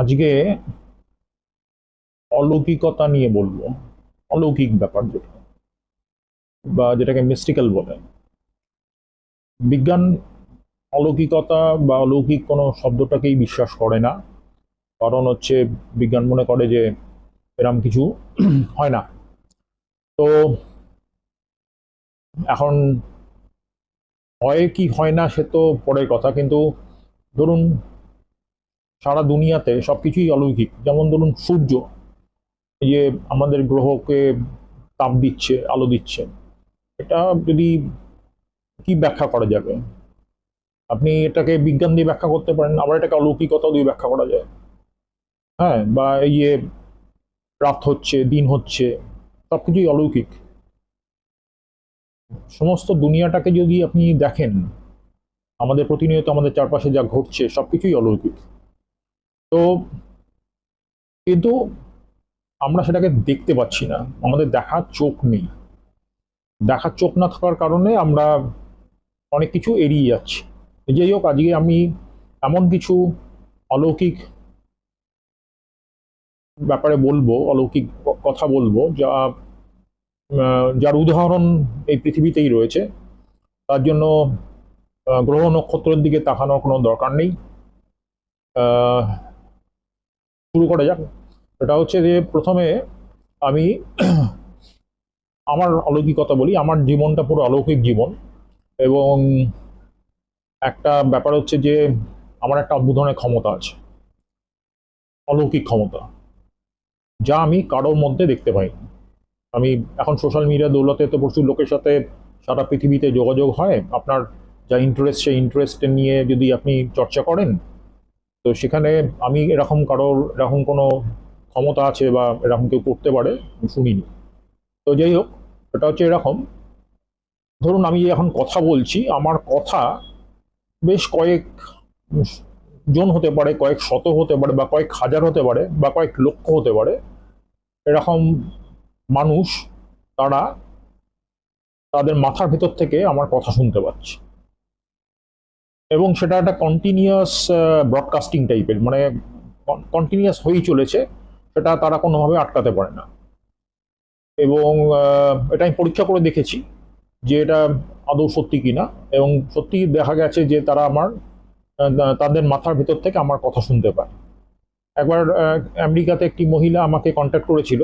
আজকে অলৌকিকতা নিয়ে বলব। অলৌকিক ব্যাপার যেটা, বা যেটাকে মিস্টিক্যাল বলে। বিজ্ঞান অলৌকিকতা বা অলৌকিক কোনো শব্দটাকেই বিশ্বাস করে না। কারণ হচ্ছে বিজ্ঞান মনে করে যে এরম কিছু হয় না। তো এখন হয় কি হয় না সে তো পরের কথা। কিন্তু ধরুন সারা দুনিয়াতে সব কিছুই অলৌকিক। যেমন ধরুন সূর্য যে আমাদের গ্রহকে তাপ দিচ্ছে, আলো দিচ্ছে। এটা যদি কি ব্যাখ্যা করা যাবে? আপনি এটাকে বিজ্ঞান দিয়ে ব্যাখ্যা করতে পারেন, আবার এটাকে অলৌকিকতা দিয়ে ব্যাখ্যা করা যায়। হ্যাঁ বা এই যে রাত হচ্ছে, দিন হচ্ছে সব কিছুই অলৌকিক। সমস্ত দুনিয়াটাকে যদি আপনি দেখেন, আমাদের প্রতিনিয়ত আমাদের চারপাশে যা ঘটছে সব কিছুই অলৌকিক। তো কিন্তু আমরা সেটাকে দেখতে পাচ্ছি না। আমাদের দেখার চোখ নেই। দেখার চোখ না থাকার কারণে আমরা অনেক কিছু এড়িয়ে যাচ্ছি। যাই হোক, আজকে আমি এমন কিছু অলৌকিক ব্যাপারে বলব, অলৌকিক কথা বলব যা যার উদাহরণ এই পৃথিবীতেই রয়েছে। তার জন্য গ্রহ নক্ষত্রের দিকে তাকানোর কোনো দরকার নেই। শুরু করা যাক। এটা হচ্ছে যে প্রথমে আমি আমার অলৌকিকতা বলি, আমার জীবনটা পুরো অলৌকিক জীবন। এবং একটা ব্যাপার হচ্ছে যে আমার একটা অদ্ভুত ধরনের ক্ষমতা আছে, অলৌকিক ক্ষমতা, যা আমি কারোর মধ্যে দেখতে পাইনি। আমি এখন সোশ্যাল মিডিয়া দৌলতে তো প্রচুর লোকের সাথে সারা পৃথিবীতে যোগাযোগ হয়। আপনার যা ইন্টারেস্ট সেই ইন্টারেস্ট নিয়ে যদি আপনি চর্চা করেন তো সেখানে আমি এরকম কারোর, এরকম কোনো ক্ষমতা আছে বা এরকম কেউ করতে পারে শুনিনি। তো যাই হোক এটা হচ্ছে এরকম। ধরুন আমি এখন কথা বলছি, আমার কথা বেশ কয়েক জন হতে পারে, কয়েক শত হতে পারে, বা কয়েক হাজার হতে পারে, বা কয়েক লক্ষ হতে পারে। এরকম মানুষ, তারা তাদের মাথার ভেতর থেকে আমার কথা শুনতে পাচ্ছে। এবং সেটা একটা কন্টিনিউয়াস ব্রডকাস্টিং টাইপের মানে কন্টিনিউয়াস হয়েই চলেছে, সেটা তারা কোনোভাবে আটকাতে পারে না। এবং এটা আমি পরীক্ষা করে দেখেছি যে এটা আদৌ সত্যি কিনা, এবং সত্যি দেখা গেছে যে তারা আমার তাদের মাথার ভেতর থেকে আমার কথা শুনতে পায়। একবার আমেরিকাতে একটি মহিলা আমাকে কন্ট্যাক্ট করেছিল,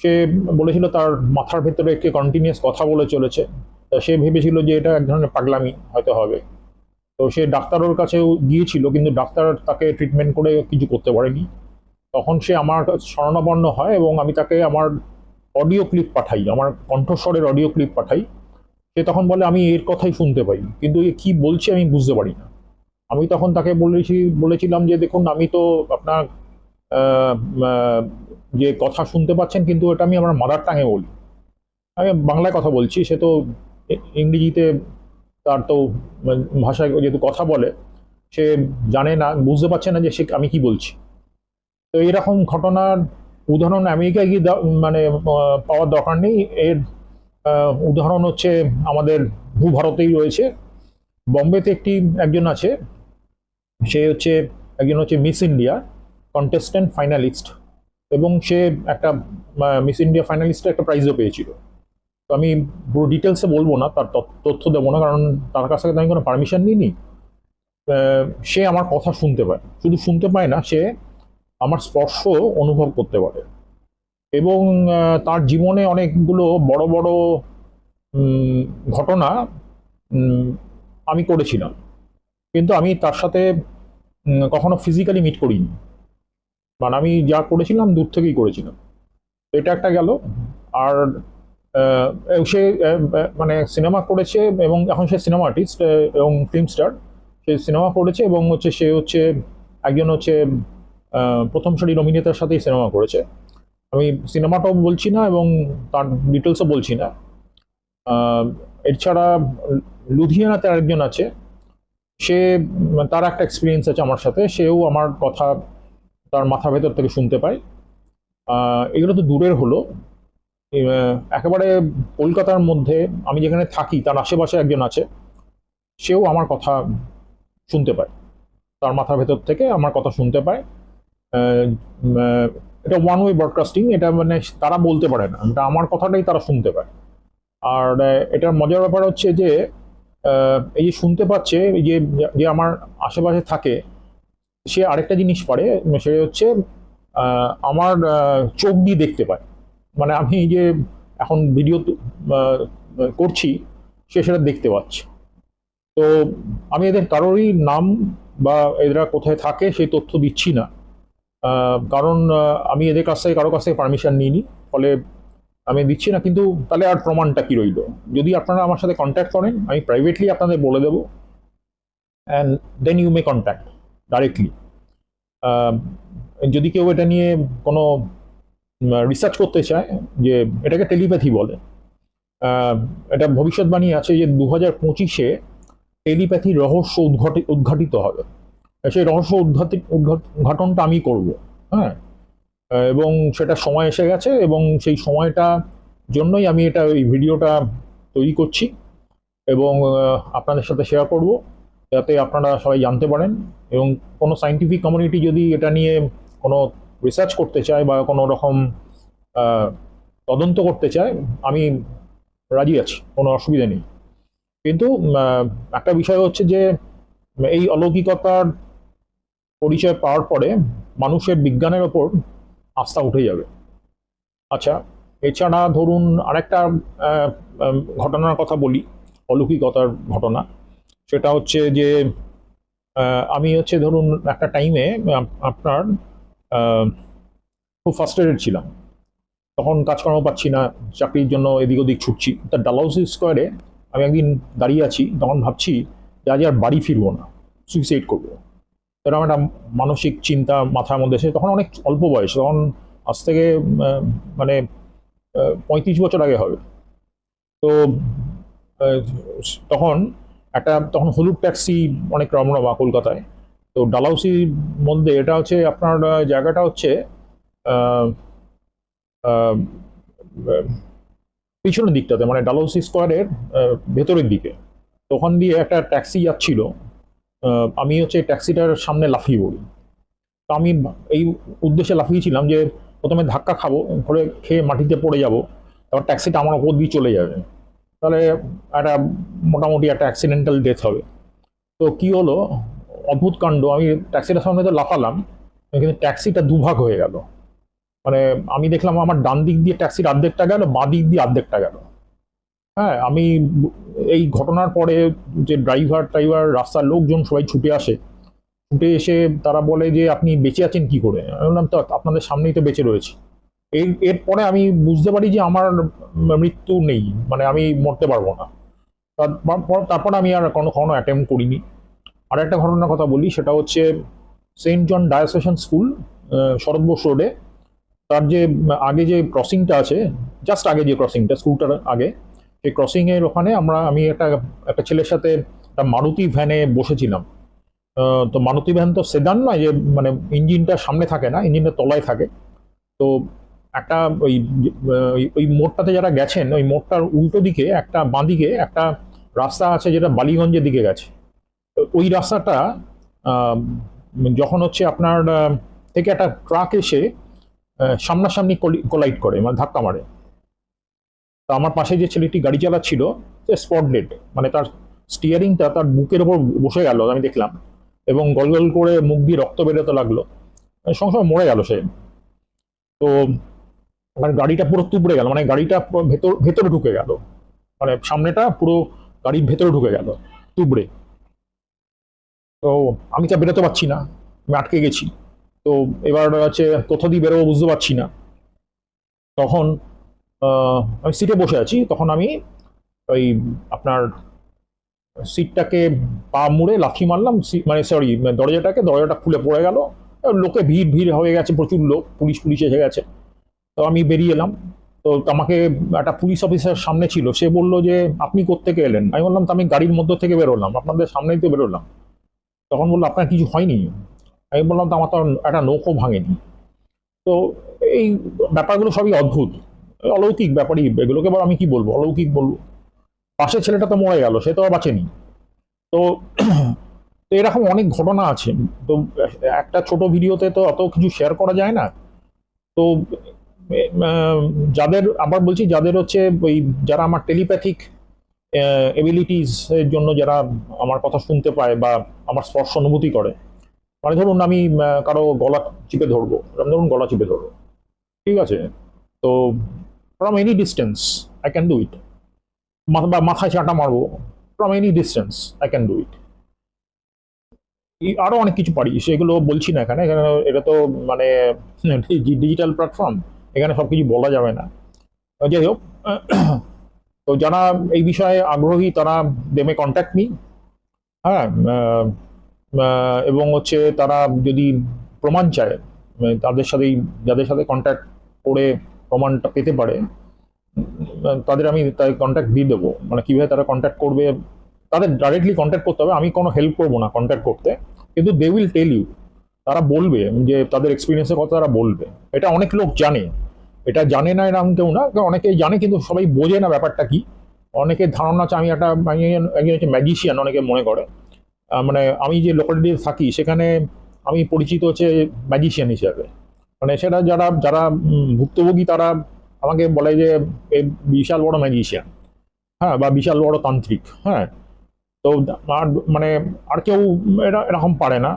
সে বলেছিল তার মাথার ভেতরে একটি কন্টিনিউয়াস কথা বলে চলেছে। সে ভেবেছিল যে এটা এক ধরনের পাগলামি হয়তো হবে। তো সে ডাক্তারের কাছেও গিয়েছিল, কিন্তু ডাক্তার তাকে ট্রিটমেন্ট করে কিছু করতে পারেনি। তখন সে আমার কাছে শরণাপন্ন হয় এবং আমি তাকে আমার অডিও ক্লিপ পাঠাই, আমার কণ্ঠস্বরের অডিও ক্লিপ পাঠাই। সে তখন বলে, আমি এর কথাই শুনতে পাই। কিন্তু এ কি বলছে আমি বুঝতে পারি না। আমি তখন তাকে বলেছি, বলেছিলাম যে, দেখুন, আমি তো আপনার যে কথা শুনতে পাচ্ছেন, কিন্তু এটা আমি আমার মাদার টাঙে বলি। আমি বাংলায় কথা বলছি, সে তো ইংরেজিতে তার তো মানে ভাষায় যেহেতু কথা বলে, সে জানে না, বুঝতে পারছে না যে সে আমি কি বলছি। তো এরকম ঘটনার উদাহরণ আমেরিকায় গিয়ে মানে পাওয়ার দরকার নেই। এর উদাহরণ হচ্ছে আমাদের ভূভারতেই রয়েছে। বম্বেতে একটি, একজন আছে, সে হচ্ছে, একজন হচ্ছে মিস ইন্ডিয়া কন্টেস্ট্যান্ট ফাইনালিস্ট এবং সে একটা মিস ইন্ডিয়া ফাইনালিস্টে একটা প্রাইজও পেয়েছিল। আমি পুরো ডিটেলসে বলব না, তার তথ্য- দেবো না, কারণ তার কাছ থেকে আমি কোনো পারমিশন নিইনি। সে আমার কথা শুনতে পায়। শুধু শুনতে পায় না, সে আমার স্পর্শ অনুভব করতে পারে। এবং তার জীবনে অনেকগুলো বড় বড় ঘটনা আমি করেছিলাম। কিন্তু আমি তার সাথে কখনো ফিজিক্যালি মিট করিনি। মানে আমি যা করেছিলাম, দূর থেকেই করেছিলাম। এটা একটা গেল। আর সে মানে সিনেমা করেছে এবং এখন সে সিনেমা আর্টিস্ট এবং ফিল্ম স্টার সে সিনেমা করেছে এবং হচ্ছে সে হচ্ছে একজন হচ্ছে প্রথম সারির অভিনেতার সাথেই সিনেমা করেছে। আমি সিনেমাটাও বলছি না এবং তার ডিটেলসও বলছি না। এছাড়া লুধিয়ানাতে আরেকজন আছে। সে, তার একটা এক্সপিরিয়েন্স আছে আমার সাথে। সেও আমার কথা তার মাথা ভেতর থেকে শুনতে পায়। এগুলো তো দূরের হলো। একেবারে কলকাতার মধ্যে আমি যেখানে থাকি, তার আশেপাশে একজন আছে, সেও আমার কথা শুনতে পায়। তার মাথার ভেতর থেকে আমার কথা শুনতে পায়। এটা ওয়ান ওয়ে ব্রডকাস্টিং এটা মানে তারা বলতে পারে না। এটা আমার কথাটাই তারা শুনতে পায়। আর এটার মজার ব্যাপার হচ্ছে যে এই যে শুনতে পাচ্ছে যে যে আমার আশেপাশে থাকে, সে আরেকটা জিনিস পারে সেটা হচ্ছে আমার চোখ দিয়ে দেখতে পায়। মানে আমি যে এখন ভিডিও করছি, সে সেটা দেখতে পাচ্ছে। তো আমি এদের কারোরই নাম বা এরা কোথায় থাকে সেই তথ্য দিচ্ছি না। কারণ আমি এদের কাছ থেকে, কারও কাছ থেকে পারমিশন নিইনি। ফলে আমি দিচ্ছি না, কিন্তু তাহলে আর প্রমাণটা কি রইল? যদি আপনারা আমার সাথে কন্ট্যাক্ট করেন, আমি প্রাইভেটলি আপনাদের বলে দেবো। And then you may contact directly যদি কেউ এটা নিয়ে কোনো রিসার্চ করতে চায়, যে এটাকে টেলিপ্যাথি বলে। এটা ভবিষ্যৎবাণী আছে যে দু হাজার পঁচিশে টেলিপ্যাথির রহস্য উদ্ঘাটি, উদ্ঘাটিত হবে। সেই রহস্য উদ্ঘাট- উদ্ঘাটনটা আমি করব হ্যাঁ? এবং সেটা সময় এসে গেছে এবং সেই সময়টা জন্যই আমি এটা, এই ভিডিওটা তৈরি করছি এবং আপনাদের সাথে শেয়ার করব যাতে আপনারা সবাই জানতে পারেন এবং কোনো সাইন্টিফিক কমিউনিটি যদি এটা নিয়ে কোনো রিসার্চ করতে চায় বা কোনো রকম তদন্ত করতে চায়, আমি রাজি আছি, কোনো অসুবিধা নেই। কিন্তু একটা বিষয় হচ্ছে যে, এই অলৌকিকতার পরিচয় পাওয়ার পরে মানুষের বিজ্ঞানের ওপর আস্থা উঠে যাবে। আচ্ছা এছাড়া ধরুন আরেকটা ঘটনার কথা বলি, অলৌকিকতার ঘটনা। সেটা হচ্ছে যে আমি হচ্ছে ধরুন একটা টাইমে আপনার খুব ফার্স্ট্রেটেড ছিলাম। তখন কাজকর্ম পাচ্ছি না, চাকরির জন্য এদিক ওদিক ছুটছি। তা ডালাউসি স্কোয়ারে আমি একদিন দাঁড়িয়ে আছি, তখন ভাবছি যে আজ আর বাড়ি ফিরবো না সুইসাইড করব। এরকম একটা মানসিক চিন্তা মাথার মধ্যে এসে তখন অনেক অল্প বয়স, তখন আজ থেকে মানে পঁয়ত্রিশ বছর আগে হবে। তো তখন একটা, তখন হলুদ ট্যাক্সি অনেক রমরমা কলকাতায় তো ডালাউসির মধ্যে এটা হচ্ছে আপনার জায়গাটা হচ্ছে পিছনের দিকটাতে মানে ডালাউসি স্কোয়ারের ভেতরের দিকে। তো ওখান দিয়ে একটা ট্যাক্সি যাচ্ছিল আমি হচ্ছে ট্যাক্সিটার সামনে লাফিয়ে পড়ি। তো আমি এই উদ্দেশ্যে লাফিয়েছিলাম যে প্রথমে ধাক্কা খাব ঘরে খেয়ে মাটিতে পড়ে যাব, তারপর ট্যাক্সিটা আমার ওপর দিয়ে চলে যাবে। তাহলে একটা মোটামুটি একটা অ্যাক্সিডেন্টাল ডেথ হবে। তো কি হলো অদ্ভুত কাণ্ড। আমি ট্যাক্সিটার সামনে তো লাফালাম, কিন্তু ট্যাক্সিটা দুভাগ হয়ে গেল। মানে আমি দেখলাম আমার ডান দিক দিয়ে ট্যাক্সির অর্ধেকটা গেল, বাঁ দিক দিয়ে অর্ধেকটা গেল। হ্যাঁ আমি এই ঘটনার পরে যে ড্রাইভার টাইভার রাস্তার লোকজন সবাই ছুটে আসে। ছুটে এসে তারা বলে যে, আপনি বেঁচে আছেন কি করে? আমি বললাম, তো আপনাদের সামনেই তো বেঁচে রয়েছি। এর এরপরে আমি বুঝতে পারি যে আমার মৃত্যু নেই মানে আমি মরতে পারব না। তারপর তারপর আমি আর কোনো কখনো অ্যাটেম্প করিনি। আর একটা ঘটনার কথা বলি, সেটা হচ্ছে Saint John Diocesan School Sarat Bose road. তার যে, আগে যে ক্রসিংটা আছে জাস্ট আগে যে ক্রসিংটা স্কুলটার আগে, সেই ক্রসিংয়ের ওখানে আমরা, আমি একটা একটা ছেলের সাথে একটা মারুতি ভ্যানে বসেছিলাম। তো মারুতি ভ্যান তো সেদান নয়, যে মানে ইঞ্জিনটা সামনে থাকে না ইঞ্জিনটা তলায় থাকে। তো একটা ওই, ওই- মোড়টাতে যারা গেছেন, ওই মোড়টার উল্টো দিকে একটা বাঁদিকে একটা রাস্তা আছে যেটা বালিগঞ্জের দিকে গেছে। ওই রাস্তাটা যখন হচ্ছে আপনার থেকে একটা ট্রাক এসে সামনাসামনি কোলাইড করে মানে ধাক্কা মারে। তো আমার পাশে যে ছেলেটি গাড়ি চালাচ্ছিল, সে স্পট ডেড মানে তার স্টিয়ারিংটা তার বুকের ওপর বসে গেল, আমি দেখলাম। এবং গল গল করে মুখ দিয়ে রক্ত বেরোতে লাগল। মানে সঙ্গে সঙ্গে মরে গেল সে। তো মানে গাড়িটা পুরো তুবড়ে গেল মানে গাড়িটা ভেতর, ভেতরে ঢুকে গেল। মানে সামনেটা পুরো গাড়ির ভেতরে ঢুকে গেল, তুবড়ে। তো আমি তা বেরোতে পারছি না, আমি আটকে গেছি। তো এবার হচ্ছে কোথা দিয়ে বেরোবো বুঝতে পারছি না। তখন আমি সিটে বসে আছি, তখন আমি ওই আপনার সিটটাকে পা মুড়ে লাথি মারলাম মানে সরি দরজাটাকে, দরজাটা খুলে পড়ে গেল। লোকে ভিড় ভিড় হয়ে গেছে, প্রচুর লোক, পুলিশ পুলিশ এসে গেছে। তো আমি বেরিয়ে এলাম। তো আমাকে একটা পুলিশ অফিসার সামনে ছিল, সে বলল যে, আপনি কোত্থেকে এলেন? আমি বললাম, তো আমি গাড়ির মধ্য থেকে বেরোলাম, আপনাদের সামনেই তো বেরোলাম। তখন বলল, আপনার কিছু হয়নি? আমি বললাম, তো আমার তো একটা নৌকো ভাঙেনি। তো এই ব্যাপারগুলো সবই অদ্ভুত, অলৌকিক ব্যাপারই এগুলোকে। এবার আমি কি বলব, অলৌকিক বলব? পাশের ছেলেটা তো মরে গেল, সে তো আর বাঁচেনি। তো এরকম অনেক ঘটনা আছে। তো একটা ছোট ভিডিওতে তো অত কিছু শেয়ার করা যায় না। তো যাদের, আবার বলছি, যাদের হচ্ছে ওই যারা আমার টেলিপ্যাথিক এবিলিটিস এর জন্য যারা আমার কথা শুনতে পায় বা আমার স্পর্শ অনুভূতি করে। মানে ধরুন আমি কারও গলা চিপে ধরবো এরকম ধরুন গলা চিপে ধরবো। ঠিক আছে? তো from any distance I can do it বা মাথায় চাটা মারবো from any distance I can do it আরও অনেক কিছু পারি, সেগুলো বলছি না এখানে। এখানে এটা তো মানে ডিজিটাল প্ল্যাটফর্ম এখানে সব কিছু বলা যাবে না। যাই হোক, তো যারা এই বিষয়ে আগ্রহী, তারা দে মে কন্ট্যাক্ট মি হ্যাঁ এবং হচ্ছে তারা যদি প্রমাণ চায় তাদের সাথেই, যাদের সাথে কন্ট্যাক্ট করে প্রমাণটা পেতে পারে তাদের আমি তাই কন্ট্যাক্ট দিয়ে দেবো। মানে কীভাবে তারা কন্ট্যাক্ট করবে, তাদের ডাইরেক্টলি কন্ট্যাক্ট করতে হবে, আমি কোনো হেল্প করব না কন্ট্যাক্ট করতে। কিন্তু দে উইল টেল ইউ তারা বলবে যে তাদের এক্সপিরিয়েন্সের কথা তারা বলবে। এটা অনেক লোক জানে। এটা জানে না এরকম কেউ না, অনেকেই জানে, কিন্তু সবাই বোঝে না ব্যাপারটা কি। অনেকের ধারণা আছে, আমি একটা একজন হচ্ছে ম্যাজিশিয়ান অনেকে মনে করে। মানে আমি যে লোকালিটিতে থাকি, সেখানে আমি পরিচিত হচ্ছে ম্যাজিশিয়ান হিসাবে। মানে সেটা যারা যারা ভুক্তভোগী, তারা আমাকে বলে যে বিশাল বড় ম্যাজিশিয়ান হ্যাঁ বা বিশাল বড় তান্ত্রিক হ্যাঁ। তো আর মানে আর কেউ এরা, এরকম পারে না।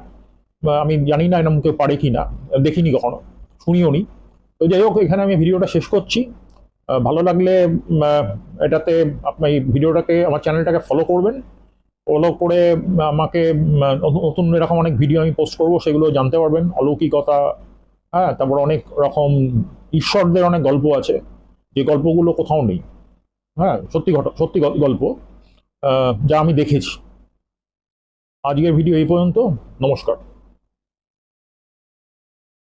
আমি জানি না এরকম কেউ পারে কি না দেখিনি কখনো শুনিও নি তো যাই হোক, এখানে আমি ভিডিওটা শেষ করছি। ভালো লাগলে এটাতে আপনি এই ভিডিওটাকে, আমার চ্যানেলটাকে ফলো করবেন। ফলো করে আমাকে নতুন নতুন এরকম অনেক ভিডিও আমি পোস্ট করব, সেগুলো জানতে পারবেন। অলৌকিকতা হ্যাঁ তারপর অনেক রকম ঈশ্বরদের অনেক গল্প আছে। যে গল্পগুলো কোথাও নেই। হ্যাঁ সত্যি ঘট, সত্যি গল্প যা আমি দেখেছি। আজকের ভিডিও এই পর্যন্ত। নমস্কার।